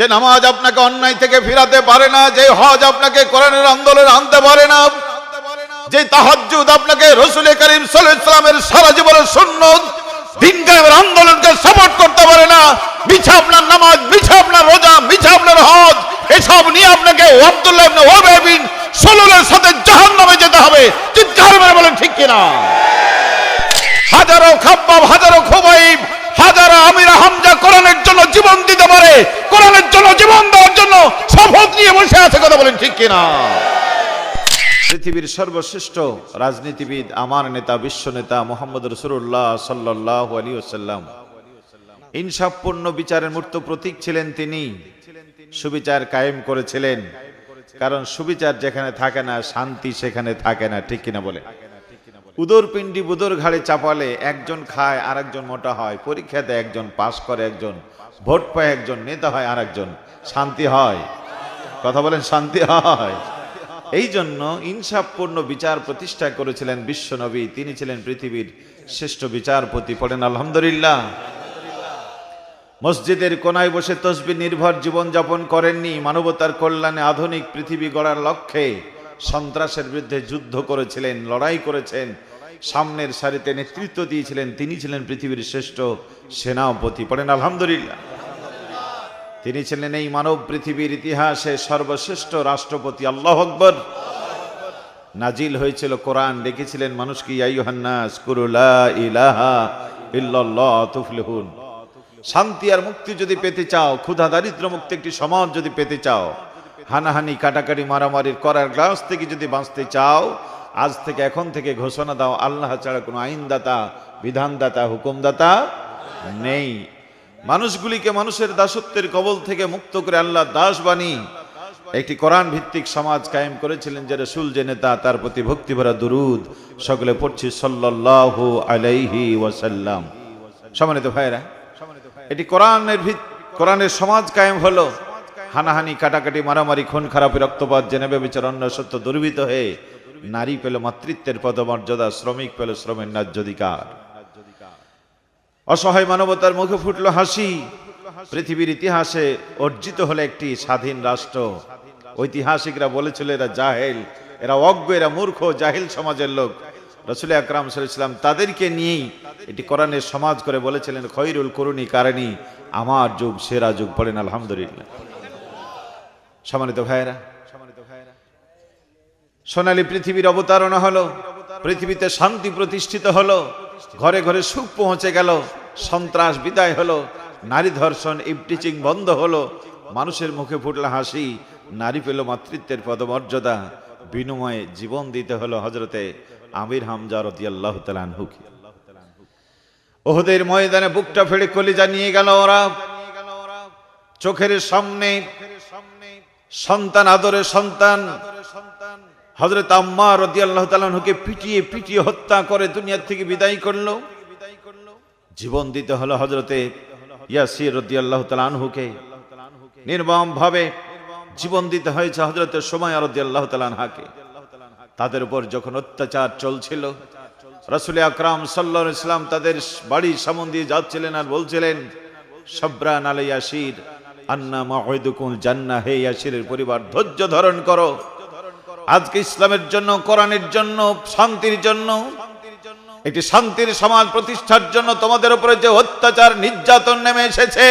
যে নামাজ আপনাকে অন্যায় থেকে ফিরাতে পারে না, যে হজ আপনাকে কোরআনের আন্দোলনে আনতে পারে না, যে তাহাজ্জুদ আপনাকে রসুল করিম ইসলামের সারা জীবনের দিনকামের আন্দোলনকে সাপোর্ট করতে পারে না। মিছা আপনার নামাজ, মিছা আপনার রোজা, মিছা আপনার হজ, এসব নিয়ে আপনাকে আব্দুল্লাহ ইবনে ওয়াবে বিন সলুলের সাথে জাহান্নামে যেতে হবে। চিৎকার বলেন, ঠিক কিনা? হাজারো খাব্বাব, হাজারো খুবাইব আমির হামজা কোরআনের জন্য জীবন দিতে পারে, কোরআনের জন্য জীবন দেওয়ার জন্য শপথ নিয়ে বসে আছে, কথা বলেন ঠিক কিনা? পৃথিবীর সর্বশ্রেষ্ঠ রাজনীতিবিদ, আমার নেতা, বিশ্ব নেতা মোহাম্মদ রসুল্লাহ সাল্লাহ আলী ওসাল্লাম ইনসাফপূর্ণ বিচারের মূর্ত প্রতীক ছিলেন তিনি। সুবিচার কায়েম করেছিলেন। কারণ সুবিচার যেখানে থাকে না, শান্তি সেখানে থাকে না, ঠিক কিনা বলে উদর পিণ্ডি বুদর ঘাড়ে চাপালে একজন খায় আর একজন মোটা হয়। পরীক্ষাতে একজন পাস করে একজন, ভোট পায় একজন, নেতা হয় আর একজন শান্তি হয়। কথা বলেন, শান্তি হয়। এই জন্য ইনসাফপূর্ণ বিচার প্রতিষ্ঠা করেছিলেন বিশ্বনবী তিনি ছিলেন পৃথিবীর শ্রেষ্ঠ বিচারপতি। পড়েন, আলহামদুলিল্লাহ। মসজিদের কোনায় বসে তসবি নির্ভর জীবন যাপন করেননি। মানবতার কল্যাণে আধুনিক পৃথিবী গড়ার লক্ষ্যে সন্ত্রাসের বিরুদ্ধে যুদ্ধ করেছিলেন, লড়াই করেছেন। সামনের সারিতে নেতৃত্ব দিয়েছিলেন, তিনি ছিলেন পৃথিবীর শ্রেষ্ঠ সেনাপতি। পড়েন, আলহামদুলিল্লাহ। তিনি ছিলেন এই মানব পৃথিবীর ইতিহাসে সর্বশ্রেষ্ঠ রাষ্ট্রপতি, আল্লাহ আকবর। নাজিল হয়েছিল কোরআন ডেকেছিলেন মানুষকে ইয়াইহান্নাস কুরুলা ইলাহা শান্তি আর মুক্তি যদি পেতে চাও, ক্ষুধা দারিদ্র মুক্তি একটি সমাজ যদি পেতে চাও, হানাহানি, কাটাকাটি, মারামারির করার গ্লাস থেকে যদি বাঁচতে চাও আজ থেকে এখন থেকে ঘোষণা দাও, আল্লাহ ছাড়া কোনো আইনদাতা, বিধানদাতা, হুকুমদাতা নেই। মানুষগুলিকে মানুষের দাসত্বের কবল থেকে মুক্ত করে আল্লাহ দাস বাণী। একটি কোরআন ভিত্তিক সমাজ কায়েম করেছিলেন যে রসুল, যে নেতা, তার প্রতি ভক্তি ভরা দুরুদ সকলে পড়ছি সাল্লাল্লাহু আলাইহি ওয়াসাল্লাম। সম্মানিত ভাইরা এটি কোরআনের কোরআনের সমাজ কায়েম হলো। হানাহানি, কাটাকাটি, মারামারি, খুন, খারাপি, রক্তপাত, জেনে বিচার অন্য সত্য দুর্বৃত হয়ে নারী পেল মাতৃত্বের পদমর্যাদা, শ্রমিক পেল শ্রমের ন্যায্য অধিকার অসহায় মানবতার মুখে ফুটল হাসি। পৃথিবীর ইতিহাসে অর্জিত হলে একটি স্বাধীন রাষ্ট্র। ঐতিহাসিকরা বলেছিল, এরা জাহেল, এরা অজ্ঞ, এরা মূর্খ, জাহিল সমাজের লোক। রসুল আকরাম সাল্লাম তাদেরকে নিয়েই এটি কোরআনের সমাজ করে বলেছিলেন, খৈরুল করুণী কারণী, আমার যুগ সেরা যুগ পড়েন, আলহামদুলিল্লাহ। সম্মানিত ভাইয়েরা সোনালী পৃথিবীর অবতারণা হলো, পৃথিবীতে শান্তি প্রতিষ্ঠিত হলো, ঘরে ঘরে সুখ পৌঁছে গেল, সন্ত্রাস বিদায় হলো, নারী ধর্ষণ ইপটিচিং বন্ধ হলো, মানুষের মুখে ফুটল হাসি, নারী পেল মাতৃত্বের পদমর্যাদা, বিনিময়ে জীবন দিতে হলো হজরতে আমির হামজা রতি আল্লাহ তালানহুকে ওহদের ময়দানে বুকটা ফেড়ে কলিজা নিয়ে গেল ওরা। চোখের সামনে সন্তান, আদরের সন্তান হজরত আম্মা রদি আল্লাহ তালাহুকে পিটিয়ে পিটিয়ে হত্যা করে দুনিয়ার থেকে বিদায় করল। জীবন দিতে হলো হজরতে ইয়াসির রদি আল্লাহ তালানহুকে নির্মম ভাবে জীবন দিতে হয়েছে হজরতে সময় রদি আল্লাহ তালানহাকে তাদের উপর যখন অত্যাচার চলছিল, রসুল আকরাম সাল্লা ইসলাম তাদের বাড়ি দিয়ে যাচ্ছিলেন আর বলছিলেন, সব্রান আলাই ইয়াসির আন্না মাহিদুকুল জান্না হে ইয়াসিরের পরিবার, ধৈর্য ধারণ করো। আজকে ইসলামের জন্য, কোরআনের জন্য, শান্তির জন্য, একটি শান্তির সমাজ প্রতিষ্ঠার জন্য তোমাদের উপরে যে অত্যাচার নির্যাতন নেমে এসেছে,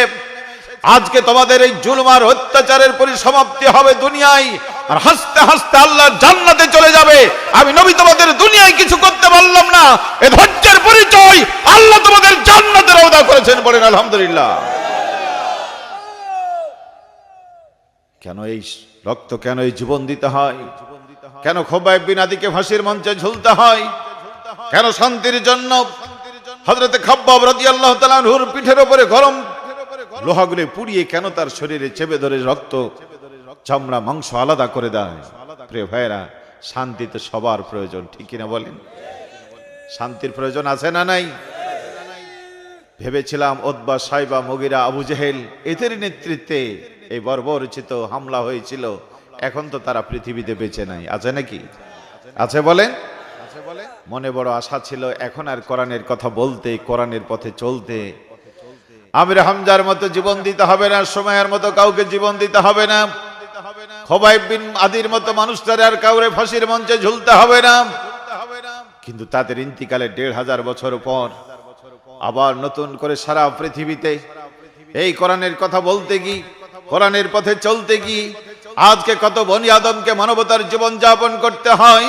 আজকে তোমাদের এই জুলমার অত্যাচারের পরিসমাপ্তি হবে দুনিয়ায়, আর হাসতে হাসতে আল্লাহ জান্নাতে চলে যাবে। আমি নবী তোমাদের দুনিয়ায় কিছু করতে পারলাম না, এ ধৈর্যের পরিচয় আল্লাহ তোমাদের জান্নাতের অবদা করেছেন বলেন আলহামদুলিল্লাহ। কেন এই রক্ত কেন এই জীবন দিতে হয়? কেন খোবাইব বিন আদিকে ফাঁসির মঞ্চে ঝুলতে হয়? কেন শান্তির জন্য হজরতে খাব্বাব রাজি পিঠের ওপরে গরম লোহাগুলি পুড়িয়ে কেন তার শরীরে চেপে ধরে রক্ত, চামড়া, মাংস আলাদা করে দেয়? প্রিয় ভাইরা শান্তি তো সবার প্রয়োজন, ঠিক কিনা বলেন? শান্তির প্রয়োজন আছে না নাই? ভেবেছিলাম ওদবা সাইবা মগিরা আবু জেহেল এদের নেতৃত্বে এই বর্বরচিত হামলা হয়েছিল। এখন তো তারা পৃথিবীতে বেঁচে নাই। আছে নাকি? আছে বলেন? মনে বড় আশা ছিল, এখন আর কোরআনের কথা বলতে, কোরআনের পথে চলতে। আমির হামজার মতো জীবন দিতে হবে না সময়ের মতো কাউকে জীবন দিতে হবে না। খোবাইব বিন আদির মতো মানুষটার আর কাউরে ফাঁসির মঞ্চে ঝুলতে হবে না। কিন্তু তাদের ইন্তিকালে দেড় হাজার বছর পর আবার নতুন করে সারা পৃথিবীতে এই কোরআনের কথা বলতে কি কোরআনের পথে চলতে কি আজকে কত বনি আদমকে মানবতার জীবন যাপন করতে হয়?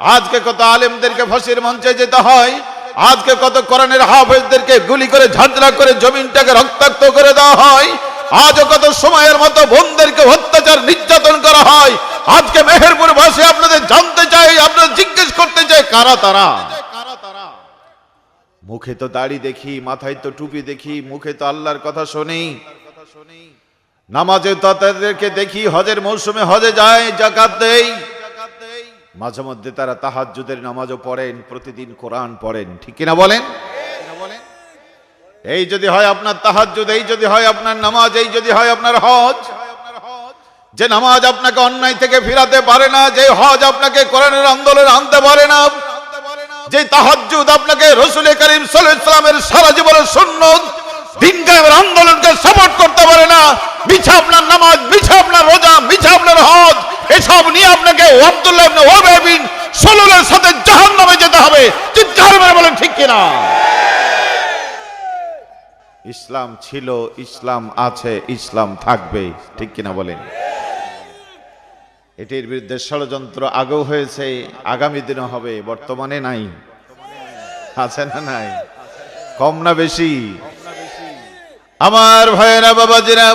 আজকে কত আলেমদেরকে ফাঁসির মঞ্চে যেতে হয়? আজকে কত কোরআনের হাফেজদেরকে গুলি করে, ঝাঁঝরা করে, জমিনটাকে রক্তাক্ত করে দেওয়া হয়? আজও কত সময়ের মতো বোনদেরকে অত্যাচার নির্যাতন করা হয়? আজকে মেহেরপুর ভাষে আপনাদের জানতে চাই আপনাদের জিজ্ঞেস করতে চাই কারা তারা? মুখে তো দাড়ি দেখি, মাথায় তো টুপি দেখি, মুখে তো আল্লাহর কথা শুনি নামাজে তাদেরকে দেখি হজের মৌসুমে হজে যায়, জাকাত দেই। মাঝে মধ্যে তারা তাহাজ্জুদের নামাজও পড়েন, প্রতিদিন কোরআন পড়েন। ঠিক কিনা বলেন? এই যদি হয় আপনার তাহাজ্জুদ, এই যদি হয় আপনার নামাজ, এই যদি হয় আপনার হজ। যে নামাজ আপনাকে অন্যায় থেকে ফিরাতে পারে না, যে হজ আপনাকে কোরআনের আন্দোলন আনতে পারে না, যে তাহাজ্জুদ আপনাকে রসুল করিম সাল্লামের সারা জীবনের সুন্নত দিন কায়েমের আন্দোলনকে সাপোর্ট করতে পারে না মিছা আপনার নামাজ মিছা আপনার রোজা মিছা আপনার হজ এসব নিয়ে আপনাকে আব্দুল্লাহ ইবনে ওয়াবে বিন সলুলের সাথে জাহান্নামে যেতে হবে চিৎকার মেরে বলেন ঠিক কিনা ইসলাম ছিল, ইসলাম আছে, ইসলাম থাকবে। ঠিক কিনা বলেন? এটির বিরুদ্ধে ষড়যন্ত্র আগেও হয়েছে, আগামী দিনও হবে, বর্তমানে নাই। আছে না নাই? কম না বেশি? আমার ভাইয়েরা, বাবাজিরা,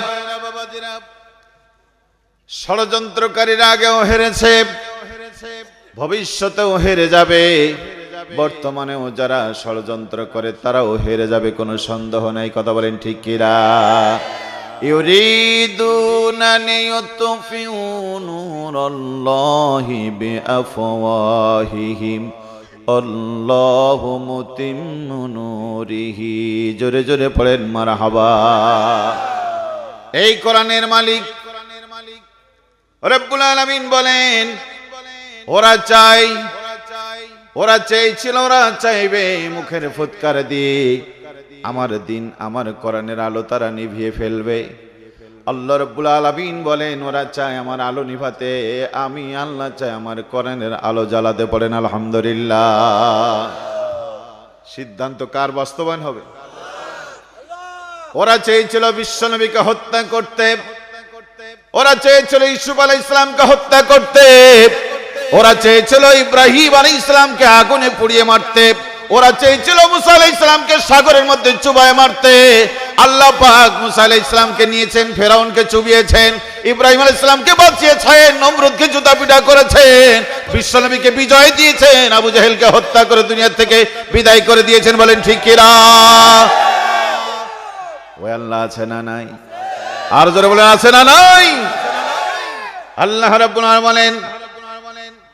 ষড়যন্ত্রকারীরা আগেও হেরেছে, ভবিষ্যতেও হেরে যাবে। বর্তমানেও যারা ষড়যন্ত্র করে তারাও হেরে যাবে কোনো সন্দেহ নাই কথা বলেন ঠিক কিরা يريدون أن يطفئوا نور الله بأفواههم الله متم نوره জোরে জোরে পড়েন মারহাবা এই কোরআনের মালিক রব্বুল আলামিন বলেন ওরা চাই ওরা চেয়েছিল, ওরা চাইবে মুখের ফুৎকার দিয়ে। আমার দিন, আমার কোরআনের আলো তারা নিভিয়ে ফেলবে। আল্লাহ রব্বুল আলামিন বলেন, ওরা চায় আমার আলো নিভাতে, আমি আল্লাহ চাই আমার কোরআনের আলো জ্বালাতে পড়েন, আলহামদুলিল্লাহ। সিদ্ধান্ত কার বাস্তবায়ন হবে? ওরা চেয়েছিল বিশ্বনবীকে হত্যা করতে, ওরা চেয়েছিল ইসুফ আলাই ইসলামকে হত্যা করতে। ওরা চেয়েছিল ইব্রাহিম আলাই ইসলামকে আগুনে পুড়িয়ে মারতে, ওরা চেয়েছিল মুসা আলাই ইসলামকে সাগরের মধ্যে চুবায় মারতে। আল্লাহ পাক মুসা আলাই ইসলামকে নিয়েছেন, ফেরাউনকে চুবিয়েছেন, ইব্রাহিম আলাই ইসলামকে বাঁচিয়েছেন, নমরুদকে জুতা পিটা করেছেন, বিশ্বনবীকে বিজয় দিয়েছেন, আবু জাহেলকে হত্যা করে দুনিয়া থেকে বিদায় করে দিয়েছেন বলেন ঠিক ওই আল্লাহ আছে না নাই? আর জোরে বলেন, আছে না নাই? আল্লাহ রাব্বুল আলামিন বলেন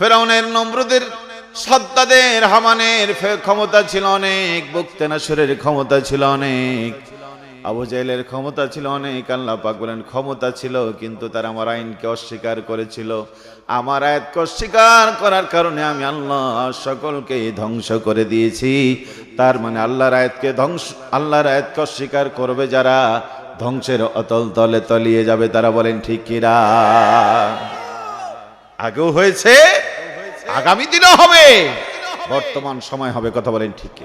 ফেরাউনের নমরুদের সত্তাদের হামানের ক্ষমতা ছিল অনেক, বক্তেনাসুরের ক্ষমতা ছিল অনেক, আবু জাহেলের ক্ষমতা ছিল অনেক, আল্লাহ পাক বলেন ক্ষমতা ছিল, কিন্তু তারা আমার আইনকে অস্বীকার করেছিল। আমার আয়াতকে অস্বীকার করার কারণে আমি আল্লাহ সকলকে ধ্বংস করে দিয়েছি। তার মানে আল্লাহর আয়াতকে ধ্বংস, আল্লাহর আয়াতকে অস্বীকার করবে যারা ধ্বংসের অতল তলে তলিয়ে যাবে, তারা বলেন, ঠিক কিরা আগেও হয়েছে আগামী দিনও হবে। বর্তমান সময় হবে কথা বলেন ঠিক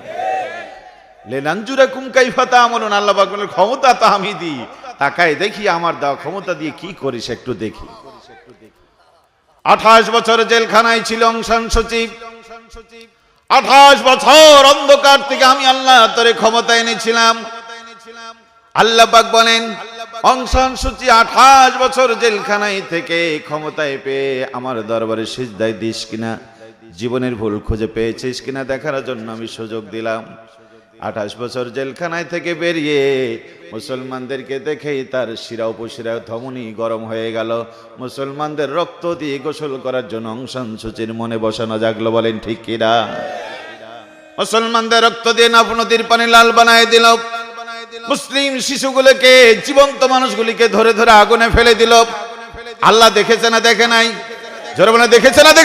লেনাঞ্জুরা কুম কাইফাতা আমলুন আল্লাহ বলেন ক্ষমতা তো আমি দিই। তাকায় দেখি আমার দেওয়া ক্ষমতা দিয়ে কি করিস একটু দেখি। আঠাশ বছর জেলখানায় ছিল অংশান সচিব। আঠাশ বছর অন্ধকার থেকে আমি আল্লাহ তোরে ক্ষমতা এনেছিলাম। আল্লাহ পাক বলেন, অংশান সূচি আঠাশ বছর জেলখানায় থেকে ক্ষমতায় পেয়ে আমার দরবারে সিজদায় দিস কিনা? জীবনের ভুল খুঁজে পেয়েছিস কিনা দেখার জন্য আমি সুযোগ দিলাম। আঠাশ বছর জেলখানায় থেকে বেরিয়ে মুসলমানদেরকে দেখেই তার শিরা উপশিরা ধমনী গরম হয়ে গেল। মুসলমানদের রক্ত দিয়ে গোসল করার জন্য অংশন সূচির মনে বসানো জাগলো বলেন, ঠিক কিনা? মুসলমানদের রক্ত দিয়ে নব নদীর পানি লাল বানায় দিল। মুসলিম শিশুগুলোকে জীবন্ত মানুষগুলিকে ধরে ধরে আগুনে ফেলে দিল। আল্লাহ দেখেছে না দেখে নাই? জোরে দেখেছে না দেখে